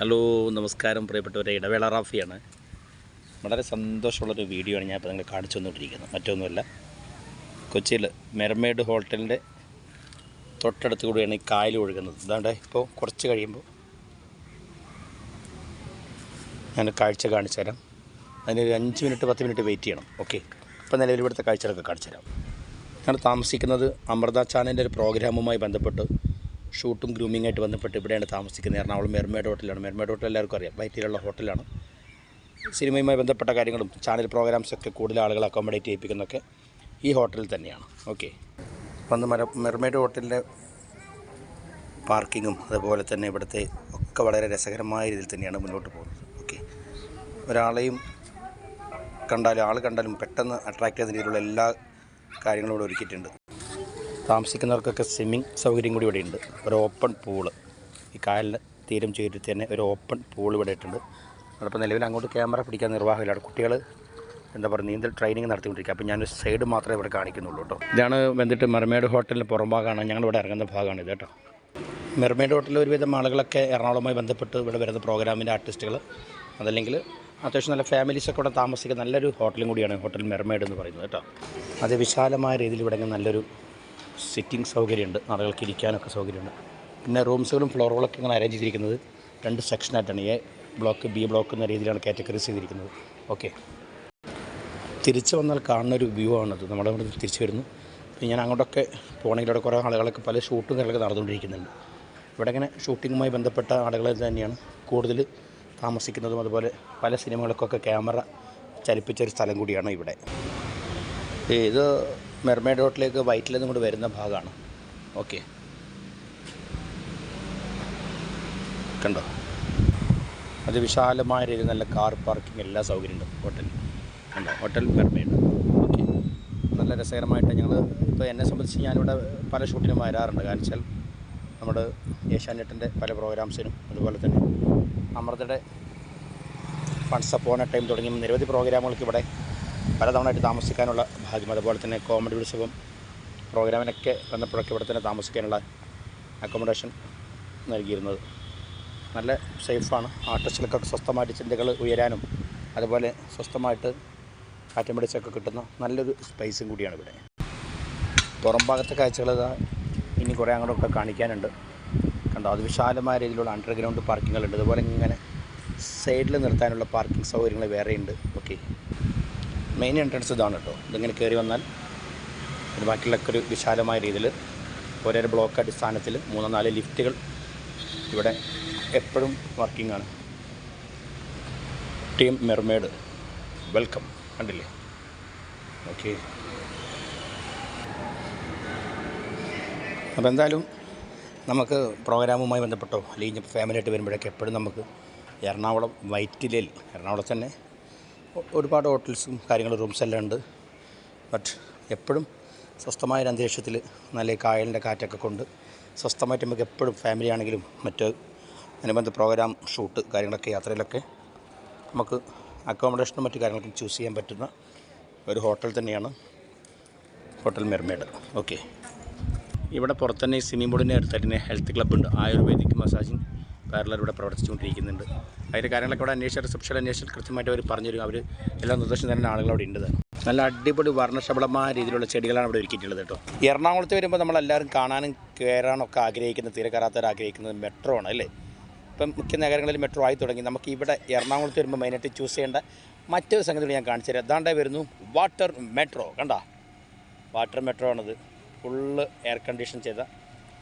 Hello നമസ്കാരം പ്രിയപ്പെട്ടവരെ. ഇടവേള റാഫിയാണ്. വളരെ സന്തോഷമുള്ളൊരു വീഡിയോ ആണ് ഞാനിപ്പോൾ നിങ്ങൾ കാണിച്ചു തന്നുകൊണ്ടിരിക്കുന്നത്. മറ്റൊന്നുമല്ല കൊച്ചിയിൽ മെർമേഡ് ഹോട്ടലിന്റെ തൊട്ടടുത്ത് കൂടിയാണ് ഈ കായൽ ഒഴുകുന്നത്. അതാണ്ട് ഇപ്പോൾ കുറച്ച് കഴിയുമ്പോൾ ഞാൻ കാഴ്ച കാണിച്ചു തരാം. അതിനൊരു അഞ്ച് മിനിറ്റ് പത്ത് മിനിറ്റ് വെയിറ്റ് ചെയ്യണം. ഓക്കെ? അപ്പോൾ നിലവിൽ ഇവിടുത്തെ കാഴ്ചകളൊക്കെ കാണിച്ചു തരാം. ഞാൻ താമസിക്കുന്നത് അമൃത ചാനലിന്റെ ഒരു പ്രോഗ്രാമുമായി ബന്ധപ്പെട്ട് ഷൂട്ടും ഗ്രൂമിംഗ് ആയിട്ട് ബന്ധപ്പെട്ട് ഇവിടെയാണ് താമസിക്കുന്നത്. എറണാകുളം മെർമേഡ് ഹോട്ടലാണ് മെർമേഡ് ഹോട്ടൽ എല്ലാവർക്കും അറിയാം. വൈറ്റിലുള്ള ഹോട്ടലാണ്. സിനിമയുമായി ബന്ധപ്പെട്ട കാര്യങ്ങളും ചാനൽ പ്രോഗ്രാംസൊക്കെ കൂടുതൽ ആളുകൾ അക്കോമഡേറ്റ് ചെയ്യിപ്പിക്കുന്നതൊക്കെ ഈ ഹോട്ടലിൽ തന്നെയാണ്. ഓക്കെ വന്ന് മര മെർമേഡ് ഹോട്ടലിന്റെ പാർക്കിങ്ങും അതുപോലെ തന്നെ ഇവിടുത്തെ ഒക്കെ വളരെ രസകരമായ രീതിയിൽ തന്നെയാണ് മുന്നോട്ട് പോകുന്നത്. ഓക്കെ ഒരാളെയും കണ്ടാലും ആൾ കണ്ടാലും പെട്ടെന്ന് അട്രാക്റ്റ് ചെയ്യുന്ന രീതിയിലുള്ള എല്ലാ കാര്യങ്ങളും ഇവിടെ ഒരുക്കിയിട്ടുണ്ട്. താമസിക്കുന്നവർക്കൊക്കെ സ്വിമ്മിങ് സൗകര്യം കൂടി ഇവിടെ ഉണ്ട് ഒരു ഓപ്പൺ പൂൾ ഈ കായലിന് തീരം ചേരി തന്നെ ഒരു ഓപ്പൺ പൂൾ ഇവിടെ ഇട്ടുണ്ട്. അതപ്പോൾ നിലവിൽ അങ്ങോട്ട് ക്യാമറ പിടിക്കാൻ നിർവാഹമില്ല കുട്ടികൾ എന്താ പറയുക നീന്തൽ ട്രെയിനിങ് നടത്തിക്കൊണ്ടിരിക്കുക. അപ്പോൾ ഞാനൊരു സൈഡ് മാത്രമേ ഇവിടെ കാണിക്കുന്നുള്ളൂ കേട്ടോ. ഇതാണ് വന്നിട്ട് മെർമേഡ് ഹോട്ടലിന് പുറം ഭാഗമാണ് ഞങ്ങൾ ഇവിടെ ഇറങ്ങുന്ന ഭാഗമാണ് ഇത് കേട്ടോ. മെർമേഡ് ഹോട്ടലിൽ ഒരുവിധം ആളുകളൊക്കെ എറണാകുളവുമായി ബന്ധപ്പെട്ട് ഇവിടെ വരുന്ന പ്രോഗ്രാമിന്റെ ആർട്ടിസ്റ്റുകൾ അതല്ലെങ്കിൽ അത്യാവശ്യം നല്ല ഫാമിലീസൊക്കെ ഇവിടെ താമസിക്കുന്ന നല്ലൊരു ഹോട്ടലും കൂടിയാണ് ഹോട്ടൽ മെർമേഡ് എന്ന് പറയുന്നത് കേട്ടോ. അത് വിശാലമായ രീതിയിൽ ഇവിടെ നല്ലൊരു സിറ്റിംഗ് സൗകര്യമുണ്ട് ആളുകൾക്ക് ഇരിക്കാനൊക്കെ സൗകര്യമുണ്ട്. പിന്നെ റൂംസുകളും ഫ്ലോറുകളൊക്കെ ഇങ്ങനെ അറേഞ്ച് ചെയ്തിരിക്കുന്നത് രണ്ട് സെക്ഷനായിട്ടാണ്. എ ബ്ലോക്ക് ബി ബ്ലോക്ക് എന്ന രീതിയിലാണ് കാറ്റഗറീസ് ചെയ്തിരിക്കുന്നത്. ഓക്കെ തിരിച്ചു വന്നാൽ കാണുന്ന ഒരു വ്യൂ ആണത്. നമ്മുടെ ഇവിടെ തിരിച്ച് വരുന്നു. ഞാൻ അങ്ങോട്ടൊക്കെ പോകണമെങ്കിൽ അവിടെ കുറേ ആളുകളൊക്കെ പല ഷൂട്ടും കാര്യങ്ങളൊക്കെ നടന്നുകൊണ്ടിരിക്കുന്നുണ്ട്. ഇവിടെ ഇങ്ങനെ ഷൂട്ടിങ്ങുമായി ബന്ധപ്പെട്ട ആളുകൾ തന്നെയാണ്. കൂടുതൽ താമസിക്കുന്നതും അതുപോലെ പല സിനിമകൾക്കൊക്കെ ക്യാമറ ചലിപ്പിച്ചൊരു സ്ഥലം കൂടിയാണ് ഇവിടെ. ഇത് മെർമേഡ് ഹോട്ടലിലേക്ക് വൈറ്റിൽ നിന്നും കൂടി വരുന്ന ഭാഗമാണ്. ഓക്കെ. കണ്ടോ? അതിവിശാലമായ രീതിയിൽ നല്ല കാർ പാർക്കിംഗ് എല്ലാ സൗകര്യമുണ്ട് ഹോട്ടലിൽ കണ്ടോ? Hotel Mermaid. ഓക്കെ. നല്ല രസകരമായിട്ട് ഞങ്ങൾ ഇപ്പോൾ എന്നെ സംബന്ധിച്ച് ഞാനിവിടെ പല ഷൂട്ടിനും വരാറുണ്ട്. കാരണം വെച്ചാൽ നമ്മുടെ ഏഷ്യാനെറ്റിന്റെ പല പ്രോഗ്രാംസിനും അതുപോലെ തന്നെ അമൃതയുടെ ഫണ്ട്സ് അപ്പോണ ടൈം തുടങ്ങിയ നിരവധി പ്രോഗ്രാമുകൾക്ക് ഇവിടെ പലതവണയായിട്ട് താമസിക്കാനുള്ള ഭാഗ്യം. അതുപോലെ തന്നെ കോമഡി ഉത്സവം പ്രോഗ്രാമിനൊക്കെ വന്നപ്പോഴൊക്കെ ഇവിടെ തന്നെ താമസിക്കാനുള്ള അക്കോമഡേഷൻ നൽകിയിരുന്നത്. നല്ല സേഫാണ് ആർട്ടിസ്റ്റുകൾക്കൊക്കെ സ്വസ്ഥമായിട്ട് ചിന്തകൾ ഉയരാനും അതുപോലെ സ്വസ്ഥമായിട്ട് കാറ്റും പിടിച്ചൊക്കെ കിട്ടുന്ന നല്ലൊരു സ്പേസും കൂടിയാണ് ഇവിടെ. പുറം ഭാഗത്തെ കാഴ്ചകൾ ഇനി കുറേ അങ്ങോട്ടൊക്കെ കാണിക്കാനുണ്ട്. കണ്ടോ? അത് വിശാലമായ രീതിയിലുള്ള അണ്ടർഗ്രൗണ്ട് പാർക്കിങ്ങുകളുണ്ട് അതുപോലെ ഇങ്ങനെ സൈഡിൽ നിർത്താനുള്ള പാർക്കിംഗ് സൗകര്യങ്ങൾ വേറെയുണ്ട്. ഓക്കെ മെയിൻ എൻട്രൻസ് ഇതാണ് കേട്ടോ. ഇതിങ്ങനെ കയറി വന്നാൽ ബാക്കിയുള്ളൊക്കെ ഒരു വിശാലമായ രീതിയിൽ ഓരോ ബ്ലോക്ക് അടിസ്ഥാനത്തിൽ മൂന്നോ നാല് ലിഫ്റ്റുകൾ ഇവിടെ എപ്പോഴും വർക്കിംഗ് ആണ്. ടീം മെർമേഡ് വെൽക്കം കണ്ടില്ലേ? ഓക്കെ അപ്പോൾ എന്തായാലും നമുക്ക് പ്രോഗ്രാമുമായി ബന്ധപ്പെട്ടോ അല്ലെങ്കിൽ ഫാമിലിയായിട്ട് വരുമ്പോഴൊക്കെ എപ്പോഴും നമുക്ക് എറണാകുളം വൈറ്റിലയിൽ എറണാകുളത്ത് തന്നെ ഒരുപാട് ഹോട്ടൽസും കാര്യങ്ങളും റൂംസ് എല്ലാം ഉണ്ട്. ബട്ട് എപ്പോഴും സ്വസ്ഥമായ ഒരു അന്തരീക്ഷത്തിൽ നല്ല കായലിന്റെ കാറ്റൊക്കെ കൊണ്ട് സ്വസ്ഥമായിട്ട് നമുക്ക് എപ്പോഴും ഫാമിലി ആണെങ്കിലും മറ്റ് അനുബന്ധ പ്രോഗ്രാം ഷൂട്ട് കാര്യങ്ങളൊക്കെ യാത്രയിലൊക്കെ നമുക്ക് അക്കോമഡേഷനും മറ്റു കാര്യങ്ങൾക്കും ചൂസ് ചെയ്യാൻ പറ്റുന്ന ഒരു ഹോട്ടൽ തന്നെയാണ് ഹോട്ടൽ മെർമേഡ് ഓക്കെ ഇവിടെ പുറത്തുതന്നെ ഈ സ്വിമ്മിംഗ് പൂളിന്റെ അടുത്തായിട്ട് തന്നെ ഹെൽത്ത് ക്ലബ്ബുണ്ട് ആയുർവേദിക് മസാജിങ് പാർലർ ഇവിടെ പ്രവർത്തിച്ചുകൊണ്ടിരിക്കുന്നുണ്ട്. അതിന്റെ കാര്യങ്ങളൊക്കെ ഇവിടെ അന്വേഷിച്ച റിസപ്ഷൻ അന്വേഷിച്ചാൽ കൃത്യമായിട്ട് അവർ പറഞ്ഞു തരും അവർ എല്ലാ നിർദ്ദേശം തന്നെ ആളുകൾ അവിടെ ഉണ്ട്. നല്ല അടിപൊളി വർണശബളമായ രീതിയിലുള്ള ചെടികളാണ് ഇവിടെ ഒരുക്കിയിട്ടുള്ളത് കേട്ടോ. എറണാകുളത്ത് വരുമ്പോൾ നമ്മളെല്ലാവരും കാണാനും കയറാനൊക്കെ ആഗ്രഹിക്കുന്ന തീരെ കയറാത്തവർ ആഗ്രഹിക്കുന്നത് മെട്രോ ആണ് അല്ലേ? ഇപ്പം മുഖ്യ നഗരങ്ങളിൽ മെട്രോ ആയി തുടങ്ങി. നമുക്ക് ഇവിടെ എറണാകുളത്ത് വരുമ്പോൾ മെയിനായിട്ട് ചൂസ് ചെയ്യേണ്ട മറ്റൊരു സംഗതി ഞാൻ കാണിച്ചു തരാം. അതാണ്ടേ വരുന്നു വാട്ടർ മെട്രോ കണ്ട? വാട്ടർ മെട്രോ ആണത്. ഫുള്ള് എയർ കണ്ടീഷൻ ചെയ്ത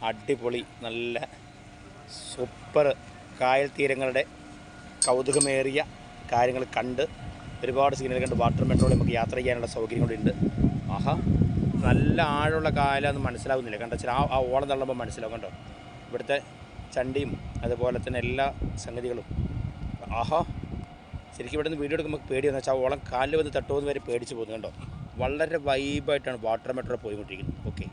അടിപൊളി നല്ല സൂപ്പർ കായൽ തീരങ്ങളുടെ കൗതുകമേറിയ കാര്യങ്ങൾ കണ്ട് ഒരുപാട് സീനുകൾ കണ്ട് വാട്ടർ മെട്രോയിൽ നമുക്ക് യാത്ര ചെയ്യാനുള്ള സൗകര്യം കൂടി ഉണ്ട്. ആഹാ നല്ല ആഴമുള്ള കായലൊന്നും മനസ്സിലാവുന്നില്ല. കണ്ടോ ചില ആ ഓളം തള്ളുമ്പോൾ മനസ്സിലാവും കണ്ടോ? ഇവിടുത്തെ ചണ്ടിയും അതുപോലെ തന്നെ എല്ലാ സംഗതികളും. ആഹാ ശരിക്കും ഇവിടെ നിന്ന് വീഡിയോ എടുക്കുമ്പോൾ പേടി വന്നു വെച്ചാൽ ഓളം കാലിൽ വന്ന് തട്ടുമെന്ന് വരെ പേടിച്ച് പോകുന്നു കണ്ടോ? വളരെ വൈബായിട്ടാണ് വാട്ടർ മെട്രോ പോയിക്കൊണ്ടിരിക്കുന്നത്. ഓക്കെ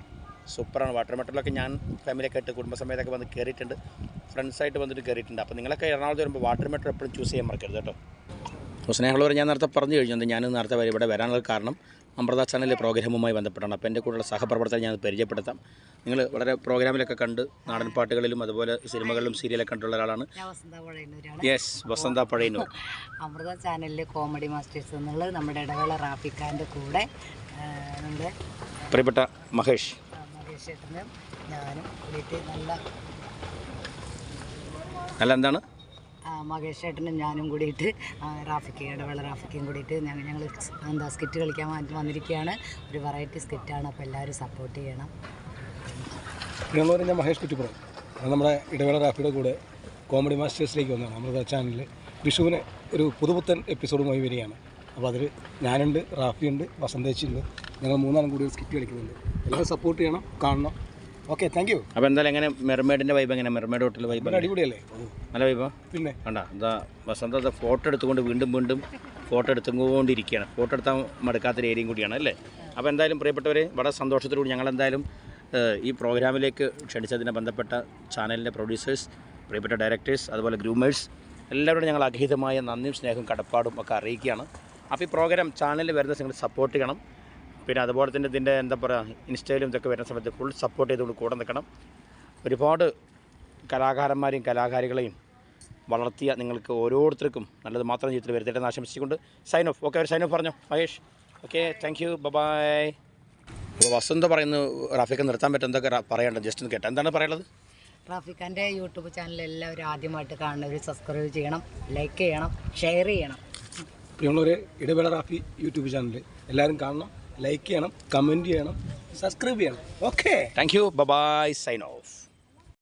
സൂപ്പറാണ്. വാട്ടർ മെട്രോയിലൊക്കെ ഞാൻ ഫാമിലിയൊക്കെ ആയിട്ട് കുടുംബസമേതമൊക്കെ വന്ന് കയറിയിട്ടുണ്ട് ഫ്രണ്ട്സായിട്ട് വന്നിട്ട് കയറിയിട്ടുണ്ട് അപ്പോൾ നിങ്ങളൊക്കെ എറണാകുളത്ത് വരുമ്പോൾ വാട്ടർ മെട്ടർ എപ്പോഴും ചൂസ് ചെയ്യാൻ മറക്കരുത് കേട്ടോ. സ്നേഹമുള്ളവർ ഞാൻ നേരത്തെ പറഞ്ഞു കഴിഞ്ഞത് ഞാൻ നേരത്തെ വരെ ഇവിടെ വരാനുള്ള കാരണം അമൃത ചാനലിലെ പ്രോഗ്രാമുമായി ബന്ധപ്പെട്ടാണ്. അപ്പോൾ എന്റെ കൂടെയുള്ള സഹപ്രവർത്തകരെ ഞാൻ പരിചയപ്പെടുത്താം. നിങ്ങൾ വളരെ പ്രോഗ്രാമിലൊക്കെ കണ്ട് നാടൻ പാട്ടുകളിലും അതുപോലെ സിനിമകളിലും സീരിയലൊക്കെ കണ്ടുള്ള ഒരാളാണ്. യെസ് വസന്ത പഴയന്നൂർ അമൃത ചാനലിലെ കോമഡി മാസ്റ്റേഴ്സ് എന്നുള്ളത് നമ്മുടെ ഇടവേള റാഫിഖാന്റെ കൂടെ നമ്മുടെ പ്രിയപ്പെട്ട മഹേഷ്. ആ, മഹേഷ് ചേട്ടനും ഞാനും കൂടിയിട്ട് നല്ല അല്ല എന്താണ്? ആ, മഹേഷ് ചേട്ടനും ഞാനും കൂടിയിട്ട് റാഫിക്ക ഇടവേള റാഫിക്കും കൂടിയിട്ട് ഞങ്ങൾ ഞങ്ങൾ എന്താ സ്കിറ്റ് കളിക്കാൻ വന്നിരിക്കുകയാണ് ഒരു വെറൈറ്റി സ്കിറ്റാണ് അപ്പോൾ എല്ലാവരും സപ്പോർട്ട് ചെയ്യണം. പ്രിയമുള്ളവർ ഞാൻ മഹേഷ് കുറ്റിപ്പുറം. അത് നമ്മുടെ ഇടവേള റാഫിയുടെ കൂടെ കോമഡി മാസ്റ്റേഴ്സിലേക്ക് വന്നതാണ്. അമൃത ചാനലിൽ വിഷുവിന് ഒരു പുതുപുത്തൻ എപ്പിസോഡുമായി വരികയാണ്. അപ്പോൾ അതിൽ ഞാനുണ്ട് റാഫിയുണ്ട് വസന്തേച്ചിയുണ്ട് ഞങ്ങൾ മൂന്നാളും കൂടി സ്കിറ്റ് കളിക്കുന്നുണ്ട്. എല്ലാവരും സപ്പോർട്ട് ചെയ്യണം കാണണം. ഓക്കെ താങ്ക് യു അപ്പോൾ എന്തായാലും എങ്ങനെ മെർമേഡിന്റെ വൈബ് എങ്ങനെ? മെർമേഡ് ഹോട്ടൽ വൈബ് അടിപൊളിയല്ലേ? നല്ല വൈബോ പിന്നെ? വേണ്ട എന്താ വസന്ത ഫോട്ടോ എടുത്തുകൊണ്ട് വീണ്ടും വീണ്ടും ഫോട്ടോ എടുത്തുകൊണ്ടിരിക്കുകയാണ്. ഫോട്ടോ എടുത്താൽ മടുക്കാത്തൊരു ഏരിയയും കൂടിയാണ് അല്ലേ? അപ്പോൾ എന്തായാലും പ്രിയപ്പെട്ടവരെ വളരെ സന്തോഷത്തോടുകൂടി ഞങ്ങളെന്തായാലും ഈ പ്രോഗ്രാമിലേക്ക് ക്ഷണിച്ചതിനെ ബന്ധപ്പെട്ട ചാനലിന്റെ പ്രൊഡ്യൂസേഴ്സ് പ്രിയപ്പെട്ട ഡയറക്ടേഴ്സ് അതുപോലെ ഗ്രൂമേഴ്സ് എല്ലാവരോടും ഞങ്ങൾ അഗീതമായ നന്ദിയും സ്നേഹവും കടപ്പാടും ഒക്കെ അറിയിക്കുകയാണ്. അപ്പോൾ ഈ പ്രോഗ്രാം ചാനലിൽ വരുന്ന നിങ്ങൾ സപ്പോർട്ട് ചെയ്യണം. പിന്നെ അതുപോലെ തന്നെ ഇതിന്റെ എന്താ പറയുക ഇൻസ്റ്റയിലും ഇതൊക്കെ വരുന്ന സമയത്ത് ഫുൾ സപ്പോർട്ട് ചെയ്തുകൊണ്ട് കൂടെ നിൽക്കണം. ഒരുപാട് കലാകാരന്മാരെയും കലാകാരികളെയും വളർത്തിയ നിങ്ങൾക്ക് ഓരോരുത്തർക്കും നല്ലത് മാത്രം ജീവിതത്തിൽ വരുത്തേണ്ടെന്ന് ആശംസിച്ചുകൊണ്ട് സൈൻ ഓഫ് ഓക്കെ ഒരു സൈൻ ഓഫ് പറഞ്ഞോ Mahesh? Okay thank you bye bye അപ്പോൾ വസന്ത പറയുന്നു റാഫിക്ക് നിർത്താൻ പറ്റും എന്തൊക്കെ പറയണ്ട? ജസ്റ്റ് ഒന്ന് കേട്ടോ. എന്താണ് പറയുന്നത് റാഫിക്കാന്റെ യൂട്യൂബ് ചാനൽ എല്ലാവരും ആദ്യമായിട്ട് കാണുന്നവർ സബ്സ്ക്രൈബ് ചെയ്യണം ലൈക്ക് ചെയ്യണം ഷെയർ ചെയ്യണം. പ്രിയമുള്ളവരെ ഇടവേള റാഫി യൂട്യൂബ് ചാനൽ എല്ലാവരും കാണണം ലൈക്ക് ചെയ്യണം കമന്റ് ചെയ്യണം സബ്സ്ക്രൈബ് ചെയ്യണം. Okay thank you bye sign off